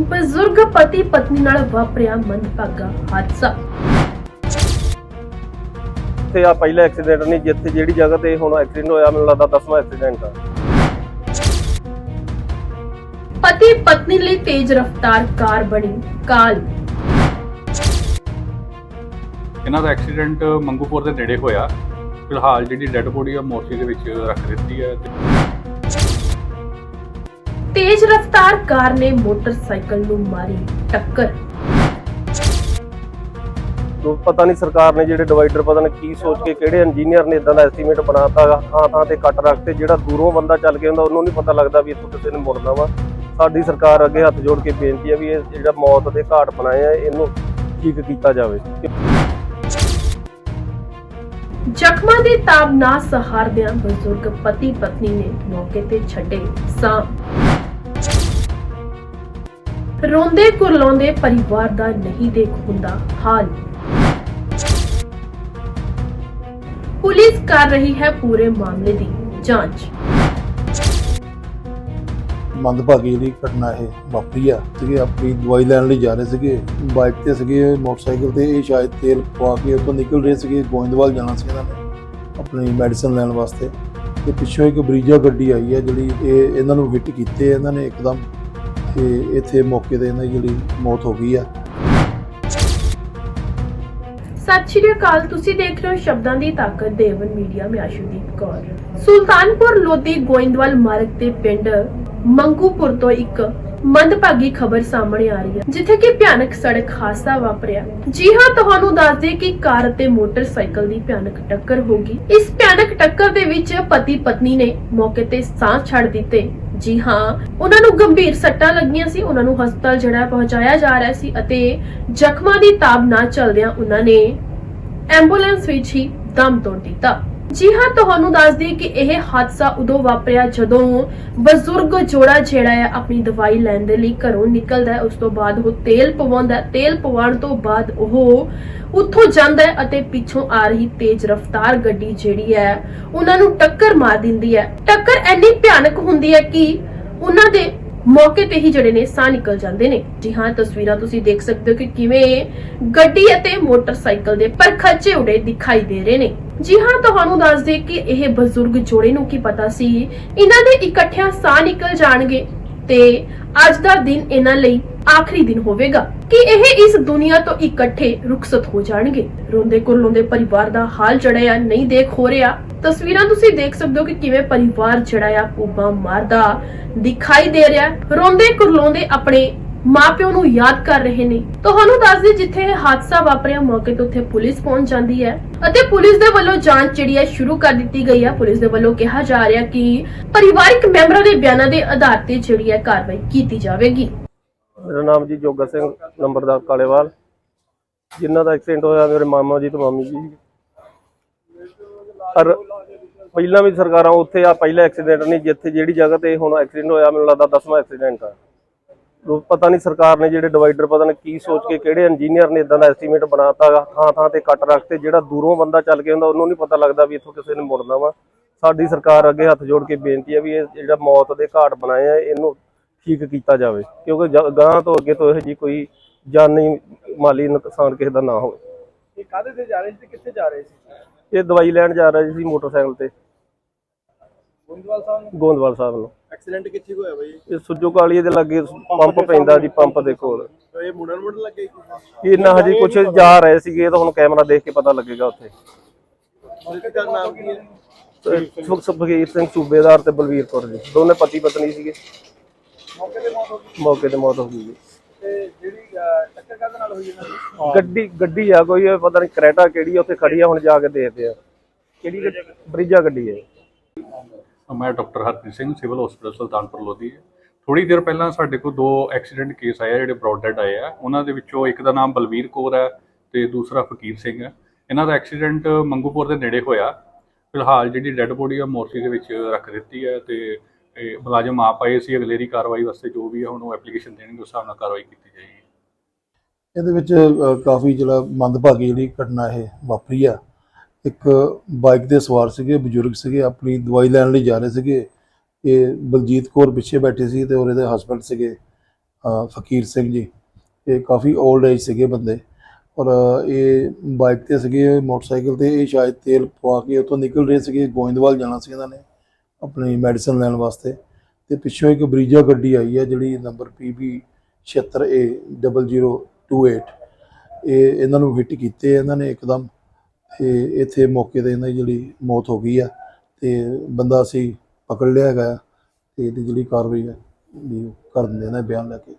ਬਜ਼ੁਰਗ ਪਤੀ ਪਤਨੀ ਨਾਲ ਵਾਪਰਿਆ ਮੰਦਭਾਗਾ ਹਾਦਸਾ। ਤੇ ਆ ਪਹਿਲਾ ਐਕਸੀਡੈਂਟ ਨਹੀਂ ਜਿੱਥੇ ਜਿਹੜੀ ਜਗ੍ਹਾ ਤੇ ਹੁਣ ਐਕਸੀਡੈਂਟ ਹੋਇਆ ਮੈਨੂੰ ਲੱਗਦਾ 10ਵਾਂ ਐਕਸੀਡੈਂਟ ਆ। ਪਤੀ ਪਤਨੀ ਲਈ ਤੇਜ਼ ਰਫ਼ਤਾਰ ਕਾਰ ਬਣੀ ਕਾਲ। ਇਹਨਾਂ ਦਾ ਐਕਸੀਡੈਂਟ ਮੰਗੂਪੁਰ ਦੇ ਨੇੜੇ ਹੋਇਆ। ਫਿਲਹਾਲ ਜਿਹੜੀ ਡੈੱਡ ਬੋਡੀ ਆ ਮੋਰਚੇ ਦੇ ਵਿੱਚ ਰੱਖ ਦਿੱਤੀ ਹੈ ਤੇ ਤੇਜ਼ ਰਫ਼ਤਾਰ ਕਾਰ ਨੇ ਮੋਟਰਸਾਈਕਲ ਨੂੰ ਮਾਰੀ ਟੱਕਰ। ਤੋ ਪਤਾ ਨਹੀਂ ਸਰਕਾਰ ਨੇ ਜਿਹੜੇ ਡਿਵਾਈਡਰ ਪਤਾ ਨਹੀਂ ਕੀ ਸੋਚ ਕੇ ਕਿਹੜੇ ਇੰਜੀਨੀਅਰ ਨੇ ਇਦਾਂ ਦਾ ਐਸਟੀਮੇਟ ਬਣਾਤਾ ਥਾਂ ਥਾਂ ਤੇ ਕੱਟ ਰੱਖਤੇ ਜਿਹੜਾ ਦੂਰੋਂ ਬੰਦਾ ਚੱਲ ਕੇ ਆਉਂਦਾ ਉਹਨੂੰ ਨਹੀਂ ਪਤਾ ਲੱਗਦਾ ਵੀ ਇੱਥੋਂ ਕਿਸੇ ਨੇ ਮੁੜਨਾ ਵਾ। ਸਾਡੀ ਸਰਕਾਰ ਅੱਗੇ ਹੱਥ ਜੋੜ ਕੇ ਬੇਨਤੀ ਹੈ ਵੀ ਇਹ ਜਿਹੜਾ ਮੌਤ ਦੇ ਘਾਟ ਬਣਾਏ ਆ ਇਹਨੂੰ ਠੀਕ ਕੀਤਾ ਜਾਵੇ। ਜ਼ਖਮਾਂ ਦੀ ਤਾਬ ਨਾ ਸਹਾਰਦਿਆਂ ਬਜ਼ੁਰਗ ਪਤੀ ਪਤਨੀ ਨੇ ਮੌਕੇ ਤੇ ਛੱਡੇ ਸਾਹ। ਰੋਂਦੇ ਕੁਰਲਾਉਂਦੇ ਪਰਿਵਾਰ ਦਾ ਨਹੀਂ ਦੇਖ ਹੁੰਦਾ ਹਾਲ। ਪੁਲਿਸ ਕਰ ਰਹੀ ਹੈ ਪੂਰੇ ਮਾਮਲੇ ਦੀ ਜਾਂਚ। ਮੰਦਭਾਗੀ ਜਿਹੜੀ ਘਟਨਾ ਇਹ ਵਾਪਰੀ ਆ, ਸੀਗੇ ਆਪਣੀ ਦਵਾਈ ਲੈਣ ਲਈ ਜਾ ਰਹੇ ਸੀਗੇ, ਬਾਈਕ ਤੇ ਸੀਗੇ, ਮੋਟਰਸਾਈਕਲ ਤੇ, ਇਹ ਸ਼ਾਇਦ ਤੇਲ ਪਵਾ ਕੇ ਉੱਥੋਂ ਨਿਕਲ ਰਹੇ ਸੀਗੇ, ਗੋਇੰਦਵਾਲ ਜਾਣਾ ਸੀ ਇਹਨਾਂ ਨੇ, ਆਪਣੀ ਮੈਡੀਸਨ ਲੈਣ ਵਾਸਤੇ। ਤੇ ਪਿੱਛੋਂ ਇੱਕ ਬਰੀਜਾ ਗੱਡੀ ਆਈ ਹੈ ਜਿਹੜੀ ਇਹ ਇਹਨਾਂ ਨੂੰ ਹਿੱਟ ਕੀਤੇ ਇਹਨਾਂ ਨੇ ਇੱਕਦਮ ਤੇ ਇੱਥੇ ਮੌਕੇ ਤੇ ਇਹਨਾਂ ਦੀ ਜਿਹੜੀ ਮੌਤ ਹੋ ਗਈ ਆ। ਸਤਿ ਸ਼੍ਰੀ ਅਕਾਲ, ਤੁਸੀਂ ਦੇਖ ਰਹੇ ਹੋ ਸ਼ਬਦਾਂ ਦੀ ਤਾਕਤ ਦੇਵਨ ਮੀਡੀਆ, ਮੈਂ ਆਸ਼ੂਦੀਪ ਕੌਰ। ਸੁਲਤਾਨਪੁਰ ਲੋਧੀ ਗੋਇੰਦਵਾਲ ਮਾਰਗ ਤੇ ਪਿੰਡ ਮੰਗੂਪੁਰ ਤੋਂ ਇੱਕ ਮੰਦਭਾਗੀ ਖਬਰ ਸਾਹਮਣੇ ਆ ਰਹੀ ਹੈ, ਜਿੱਥੇ ਕਿ ਭਿਆਨਕ ਸੜਕ ਹਾਦਸਾ ਵਾਪਰਿਆ। ਜੀ ਹਾਂ, ਤੁਹਾਨੂੰ ਦੱਸ ਦੇ ਕਿ ਕਾਰ ਅਤੇ ਮੋਟਰਸਾਈਕਲ ਦੀ ਭਿਆਨਕ ਟੱਕਰ ਹੋ ਗਈ। ਇਸ ਭਿਆਨਕ ਟੱਕਰ ਦੇ ਵਿੱਚ ਪਤੀ ਪਤਨੀ ਨੇ ਮੌਕੇ ਤੇ ਸਾਹ ਛੱਡ ਦਿੱਤੇ। ਜੀ ਹਾਂ। ਉਹਨਾਂ ਨੂੰ ਗੰਭੀਰ ਸੱਟਾਂ ਲੱਗੀਆਂ ਸੀ। ਉਹਨਾਂ ਨੂੰ ਹਸਪਤਾਲ ਜਿਹੜਾ ਪਹੁੰਚਾਇਆ ਜਾ ਰਿਹਾ ਸੀ ਅਤੇ ਜ਼ਖਮਾਂ ਦੀ ਤਾਬ ਨਾ ਚਲਦਿਆਂ ਉਹਨਾਂ ਨੇ ਐਂਬੂਲੈਂਸ ਵਿੱਚ ਹੀ ਦਮ ਤੋੜ ਦਿੱਤਾ। ਜੀ ਹਾਂ, ਤੁਹਾਨੂੰ ਦੱਸ ਦਈਏ ਕਿ ਇਹ ਹਾਦਸਾ ਉਦੋਂ ਵਾਪਰਿਆ ਜਦੋਂ ਬਜ਼ੁਰਗ ਜੋੜਾ ਜਿਹੜਾ ਹੈ ਆਪਣੀ ਦਵਾਈ ਲੈਣ ਦੇ ਲਈ ਘਰੋਂ ਨਿਕਲਦਾ ਹੈ। ਉਸ ਤੋਂ ਬਾਅਦ ਉਹ ਤੇਲ ਪਵਾਉਂਦਾ ਹੈ। ਤੇਲ ਪਵਾਉਣ ਤੋਂ ਬਾਅਦ ਉਹ ਉੱਥੋਂ ਜਾਂਦਾ ਹੈ ਅਤੇ ਪਿੱਛੋਂ ਆ ਰਹੀ ਤੇਜ਼ ਰਫ਼ਤਾਰ ਗੱਡੀ ਜਿਹੜੀ ਹੈ, ਉਹਨਾਂ ਨੂੰ ਟੱਕਰ ਮਾਰ ਦਿੰਦੀ ਹੈ। ਟੱਕਰ ਇੰਨੀ ਭਿਆਨਕ ਹੁੰਦੀ ਹੈ ਕਿ ਉਹਨਾਂ ਦੇ ਮੌਕੇ ਤੇ ਹੀ ਜਿਹੜੇ ਨੇ ਸਾਹ ਨਿਕਲ ਜਾਂਦੇ ਨੇ। ਜੀ ਹਾਂ, ਤਸਵੀਰਾਂ ਤੁਸੀਂ ਦੇਖ ਸਕਦੇ ਹੋ ਕਿ ਕਿਵੇਂ ਗੱਡੀ ਅਤੇ ਮੋਟਰਸਾਈਕਲ ਦੇ ਪਰਖੱਚੇ ਉਡੇ ਦਿਖਾਈ ਦੇ ਰਹੇ ਨੇ। ਜੀ ਹਾਂ, ਤੁਹਾਨੂੰ ਦੱਸ ਦੇ ਕਿ ਇਹ ਬਜ਼ੁਰਗ ਜੋੜੇ ਨੂੰ ਕੀ ਪਤਾ ਸੀ? ਇਹਨਾਂ ਦੇ ਇਕੱਠਿਆਂ ਸਾਹ ਨਿਕਲ ਜਾਣਗੇ ਤੇ ਅੱਜ ਦਾ ਦਿਨ ਇਹਨਾਂ ਲਈ ਆਖਰੀ ਦਿਨ ਹੋਵੇਗਾ ਕਿ ਇਹ ਇਸ ਦੁਨੀਆ ਤੋਂ ਇਕੱਠੇ ਰੁਖਸਤ ਹੋ ਜਾਣਗੇ। ਰੋਂਦੇ ਕੁਰਲਾਉਂਦੇ ਪਰਿਵਾਰ ਦਾ ਹਾਲ ਜਿਹੜਾ ਨਹੀਂ ਦੇਖ ਹੋ ਰਿਹਾ। ਤਸਵੀਰਾਂ ਤੁਸੀਂ ਦੇਖ ਸਕਦੇ ਹੋ ਕਿ ਕਿਵੇਂ ਪਰਿਵਾਰ ਜਿਹੜਾ ਆ ਪੂਬਾ ਮਾਰਦਾ ਦਿਖਾਈ ਦੇ ਰਿਹਾ। ਰੋਂਦੇ ਕੁਰਲਾਉਂਦੇ ਆਪਣੇ ਮਾਪਿਓ ਨੂੰ ਯਾਦ ਕਰ ਰਹੇ ਨੇ। ਤੁਹਾਨੂੰ ਦੱਸ ਦੇ ਜਿੱਥੇ ਹਾਦਸਾ ਵਾਪਰਿਆ, ਮੌਕੇ ਤੇ ਉੱਥੇ ਪੁਲਿਸ ਪਹੁੰਚ ਜਾਂਦੀ ਹੈ ਅਤੇ ਪੁਲਿਸ ਦੇ ਵੱਲੋਂ ਜਾਂਚ ਜਿਹੜੀ ਹੈ ਸ਼ੁਰੂ ਕਰ ਦਿੱਤੀ ਗਈ ਹੈ। ਪੁਲਿਸ ਦੇ ਵੱਲੋਂ ਕਿਹਾ ਜਾ ਰਿਹਾ ਕਿ ਪਰਿਵਾਰਕ ਮੈਂਬਰਾਂ ਦੇ ਬਿਆਨਾਂ ਦੇ ਆਧਾਰ ਤੇ ਜਿਹੜੀ ਹੈ ਕਾਰਵਾਈ ਕੀਤੀ ਜਾਵੇਗੀ। ਮੇਰਾ ਨਾਮ ਜੀ ਜੋਗਾ ਸਿੰਘ ਨੰਬਰਦਾਰ ਕਾਲੇਵਾਲ। ਜਿਨ੍ਹਾਂ ਦਾ ਐਕਸੀਡੈਂਟ ਹੋਇਆ ਮੇਰੇ ਮਾਮਾ ਜੀ ਤੇ ਮਾਮੀ ਜੀ। ਪਰ ਪਹਿਲਾਂ ਵੀ ਸਰਕਾਰਾਂ ਉੱਥੇ ਆ, ਪਹਿਲਾ ਐਕਸੀਡੈਂਟ ਨਹੀਂ, ਜਿੱਥੇ ਜਿਹੜੀ ਜਗ੍ਹਾ ਤੇ ਹੁਣ ਐਕਸੀਡੈਂਟ ਹੋਇਆ, ਮੈਨੂੰ ਲੱਗਦਾ 10ਵਾਂ ਐਕਸੀਡੈਂਟ ਆ। ਪਤਾ ਨਹੀਂ ਸਰਕਾਰ ਨੇ ਜਿਹੜੇ ਡਿਵਾਈਡਰ ਪਤਾ ਨਹੀਂ ਕੀ ਸੋਚ ਕੇ ਕਿਹੜੇ ਇੰਜੀਨੀਅਰ ਨੇ ਇਦਾਂ ਦਾ ਐਸਟੀਮੇਟ ਬਣਾਤਾ ਥਾਂ ਥਾਂ ਤੇ ਕੱਟ ਰੱਖਤੇ ਜਿਹੜਾ ਦੂਰੋਂ ਬੰਦਾ ਚੱਲ ਕੇ ਆਉਂਦਾ, ਉਹਨੂੰ ਨਹੀਂ ਪਤਾ ਲੱਗਦਾ ਵੀ ਇੱਥੋਂ ਕਿਸੇ ਨੇ ਮੁੜਨਾ ਵਾ। ਸਾਡੀ ਸਰਕਾਰ ਅੱਗੇ ਹੱਥ ਜੋੜ ਕੇ ਬੇਨਤੀ ਹੈ ਵੀ ਇਹ ਜਿਹੜਾ ਮੌਤ ਦੇ ਘਾਟ ਬਣਾਏ ਆ, ਇਹਨੂੰ ਠੀਕ ਕੀਤਾ ਜਾਵੇ ਕਿਉਂਕਿ ਗਾਂ ਤੋਂ ਅੱਗੇ ਤੋਂ ਇਹੋ ਜੀ ਕੋਈ ਜਾਨੀ ਮਾਲੀ ਨੁਕਸਾਨ ਕਿਸੇ ਦਾ ਨਾ ਹੋਵੇ। ਇਹ ਕਾਹਦੇ ਤੇ ਜਾ ਰਹੇ ਸੀ ਤੇ ਕਿੱਥੇ ਜਾ ਰਹੇ ਸੀ? ਇਹ ਦਵਾਈ ਲੈਣ ਜਾ ਰਿਹਾ ਸੀ ਮੋਟਰਸਾਈਕਲ ਤੇ। ਗੋਇੰਦਵਾਲ ਸਾਹਿਬ ਨੂੰ? ਗੋਂਦਵਾਲ ਸਾਹਿਬ ਨੂੰ। ਐਕਸੀਡੈਂਟ ਕਿੱਥੇ ਹੋਇਆ ਬਾਈ? ਇਹ ਸੁੱਜੋ ਕਾਲੀਏ ਦੇ ਲਾਗੇ ਪੰਪ ਪੈਂਦਾ ਜੀ ਪੰਪ ਦੇ ਕੋਲ। ਇਹ ਮੁੰਡਨ ਮੁੰਡਨ ਲੱਗੇ ਕੀ ਇਹਨਾਂ ਹਜੇ ਕੁਝ ਜਾ ਰਹੇ ਸੀਗੇ ਇਹ ਤਾਂ ਹੁਣ ਕੈਮਰਾ ਦੇਖ ਕੇ ਪਤਾ ਲੱਗੇਗਾ ਉੱਥੇ। ਦਾ ਨਾਮ ਕੀ ਹੈ? ਸੁਖ ਸੁਖਬੀਰ ਸਿੰਘ ਸੂਬੇਦਾਰ ਤੇ ਬਲਵੀਰ ਕੌਰ ਜੀ। ਦੋਨੇ ਪਤੀ ਪਤਨੀ ਸੀਗੇ। ਮੌਕੇ ਤੇ ਮੌਤ ਹੋ ਗਈ? ਮੌਕੇ ਤੇ ਮੌਤ ਹੋ ਗਈ ਜੀ। ਤੇ ਜਿਹੜੀ ਅਹ, ਟੱਕਰ ਕਾਹਦੇ ਨਾਲ ਹੋਈ ਇਹਨਾਂ ਦੀ? ਗੱਡੀ ਗੱਡੀ ਆ ਕੋਈ ਇਹ ਪਤਾ ਨਹੀਂ ਕਰੇਟਾ ਕਿਹੜੀ ਆ ਉੱਥੇ ਖੜੀ ਆ ਹੁਣ ਜਾ ਕੇ ਦੇਖਦੇ ਆ। ਕਿਹੜੀ ਗੱਡੀ? ਬਰੀਜਾ ਗੱਡੀ ਹੈ ਮੈਂ doctor Harpreet Singh civil hospital Sultanpur Lodhi ਥੋੜੀ ਦੇਰ ਪਹਿਲਾਂ ਸਾਡੇ ਕੋਲ ਦੋ ਐਕਸੀਡੈਂਟ ਕੇਸ ਆਏ ਆ ਜਿਹੜੇ ਬ੍ਰੌਡ ਡੈਡ ਆਏ ਆ। ਉਹਨਾਂ ਦੇ ਵਿੱਚੋਂ ਇੱਕ ਦਾ ਨਾਮ ਬਲਵੀਰ ਕੌਰ ਹੈ ਤੇ ਦੂਸਰਾ ਫਕੀਰ ਸਿੰਘ ਹੈ ਇਹਨਾਂ ਦਾ ਐਕਸੀਡੈਂਟ ਮੰਗੂਪੁਰ ਦੇ ਨੇੜੇ ਹੋਇਆ। ਫਿਲਹਾਲ ਜਿਹੜੀ ਡੈੱਡ ਬੋਡੀ ਆ ਮੋਰਚੇ ਦੇ ਵਿੱਚ ਰੱਖ ਦਿੱਤੀ ਹੈ ਤੇ ਇਹ ਮੁਲਾਜ਼ਮ ਆਪ ਆਏ ਸੀ ਅਗਲੇਰੀ ਕਾਰਵਾਈ ਵਾਸਤੇ ਜੋ ਵੀ ਹੈ ਹੁਣ ਉਹ ਐਪਲੀਕੇਸ਼ਨ ਦੇਣਗੇ ਉਸ ਹਿਸਾਬ ਨਾਲ ਕਾਰਵਾਈ ਕੀਤੀ ਜਾਏਗੀ। ਇਹਦੇ ਵਿੱਚ ਅ, ਕਾਫੀ ਜਿਹੜਾ ਮੰਦਭਾਗੀ ਜਿਹੜੀ ਘਟਨਾ ਇਹ ਵਾਪਰੀ ਆ। ਇੱਕ ਬਾਈਕ ਤੇ ਸਵਾਰ ਸੀਗੇ ਬਜ਼ੁਰਗ ਸੀਗੇ ਆਪਣੀ ਦਵਾਈ ਲੈਣ ਲਈ ਜਾ ਰਹੇ ਸੀਗੇ। ਇਹ ਬਲਜੀਤ ਕੌਰ ਪਿੱਛੇ ਬੈਠੇ ਸੀ ਤੇ ਔਰ ਇਹਦੇ ਹਸਬੰਡ ਸੀਗੇ ਅ, ਫਕੀਰ ਸਿੰਘ ਜੀ। ਇਹ ਕਾਫੀ 올ਡ ਏਜ ਸੀਗੇ ਬੰਦੇ। ਔਰ ਇਹ ਬਾਈਕ ਤੇ ਸੀਗੇ ਮੋਟਰਸਾਈਕਲ ਤੇ ਇਹ ਸ਼ਾਇਦ ਤੇਲ ਪਵਾ ਕੇ ਉੱਥੋਂ ਨਿਕਲ ਰਹੇ ਸੀਗੇ ਗੋਇੰਦਵਾਲ ਜਾਣਾ ਸੀ ਇਹਨਾਂ ਨੇ। ਆਪਣੀ ਮੈਡੀਸਨ ਲੈਣ ਵਾਸਤੇ। ਤੇ ਪਿੱਛੋਂ ਇੱਕ ਬਰੀਜਾ ਗੱਡੀ ਆਈ ਹੈ ਜਿਹੜੀ ਨੰਬਰ PB 76A 0028 ਇਹ ਇਹਨਾਂ ਨੂੰ ਹਿੱਟ ਕੀਤੇ, ਇਹਨਾਂ ਨੇ ਇੱਕਦਮ ਤੇ ਇੱਥੇ ਮੌਕੇ ਤੇ ਇਹਨਾਂ ਦੀ ਜਿਹੜੀ ਮੌਤ ਹੋ ਗਈ ਆ। ਤੇ ਬੰਦਾ ਅਸੀਂ ਪਕੜ ਲਿਆ ਹੈਗਾ ਆ ਤੇ ਇਹਦੀ ਜਿਹੜੀ ਕਾਰਵਾਈ ਹੈ ਕਰ ਦਿੰਦੇ ਨੇ ਬਿਆਨ ਲੈ ਕੇ।